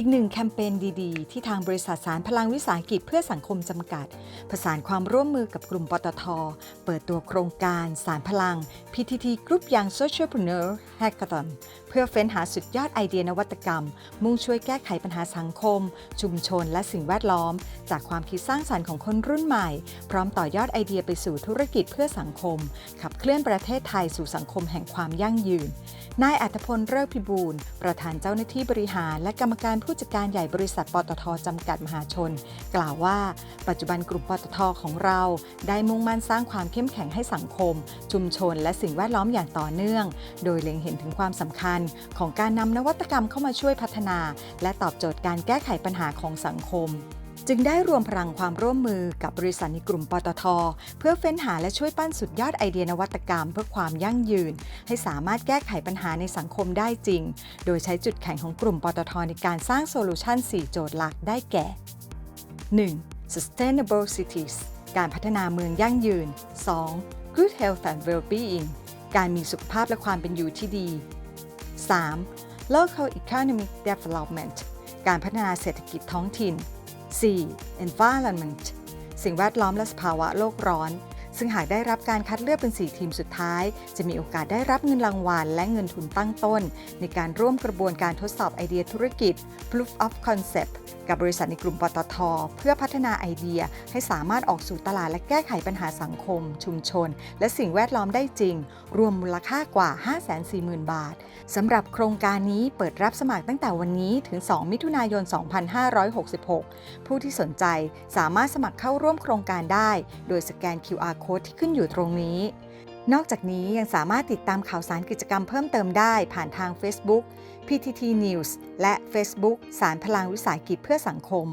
อีกหนึ่งแคมเปญดีๆ ที่ทางบริษัทสารพลังวิสาหกิจเพื่อสังคมจำกัด ประสานความร่วมมือกับกลุ่มปตท เปิดตัวโครงการสารพลัง PTT Group Young Socialpreneur Hackathon เพื่อเฟ้นหาสุดยอดไอเดียนวัตกรรม มุ่งช่วยแก้ไขปัญหาสังคม ชุมชนและสิ่งแวดล้อม จากความคิดสร้างสรรค์ของคนรุ่นใหม่ พร้อมต่อยอดไอเดียไปสู่ธุรกิจเพื่อสังคม ขับเคลื่อนประเทศไทยสู่สังคมแห่งความยั่งยืนนายอัธพลเลิกพิบูลประธานเจ้าหน้าที่บริหารและกรรมการผู้จัดการใหญ่บริษัทปตทจำกัดมหาชน กล่าวว่า ปัจจุบันกลุ่มปตทของเราได้มุ่งมั่นสร้างความเข้มแข็งให้สังคม ชุมชน และสิ่งแวดล้อมอย่างต่อเนื่อง โดยเล็งเห็นถึงความสำคัญของการนำนวัตกรรมเข้ามาช่วยพัฒนา และตอบโจทย์การแก้ไขปัญหาของสังคม จึงได้รวมพลังความร่วมมือกับบริษัทในกลุ่มปตท เพื่อเฟ้นหาและช่วยปั้นสุดยอดไอเดียนวัตกรรม เพื่อความยั่งยืน ให้สามารถแก้ไขปัญหาในสังคมได้จริง โดยใช้จุดแข็งของกลุ่มปตทในการสร้างโซลูชัน4 โจทย์หลักได้แก่ 1. sustainable cities การพัฒนาเมืองยั่งยืน 2. good health and well-being การมีสุขภาพและความเป็นอยู่ที่ดี 3. local economic development การพัฒนาเศรษฐกิจท้องถิ่น 4. environment สิ่งแวดล้อมและสภาวะโลกร้อน ซึ่งหากได้รับการคัดเลือกเป็น 4 ทีมสุดท้าย จะมีโอกาสได้รับเงินรางวัลและเงินทุนตั้งต้น ในการร่วมกระบวนการทดสอบไอเดียธุรกิจ proof of concept กับบริษัทในกลุ่มปตท เพื่อพัฒนาไอเดียให้สามารถออกสู่ตลาดและแก้ไขปัญหาสังคม ชุมชน และสิ่งแวดล้อมได้จริง รวมมูลค่ากว่า 540,000 บาทสำหรับโครงการนี้เปิดรับสมัครตั้งแต่วันนี้ถึง 2 มิถุนายน 2566 ผู้ที่สนใจสามารถสมัครเข้าร่วมโครงการได้ โดยสแกน QR Code ที่ขึ้นอยู่ตรงนี้ นอกจากนี้ยังสามารถติดตามข่าวสารกิจกรรมเพิ่มเติมได้ผ่านทาง Facebook PTT News และ Facebook สารพลังวิสาหกิจเพื่อสังคม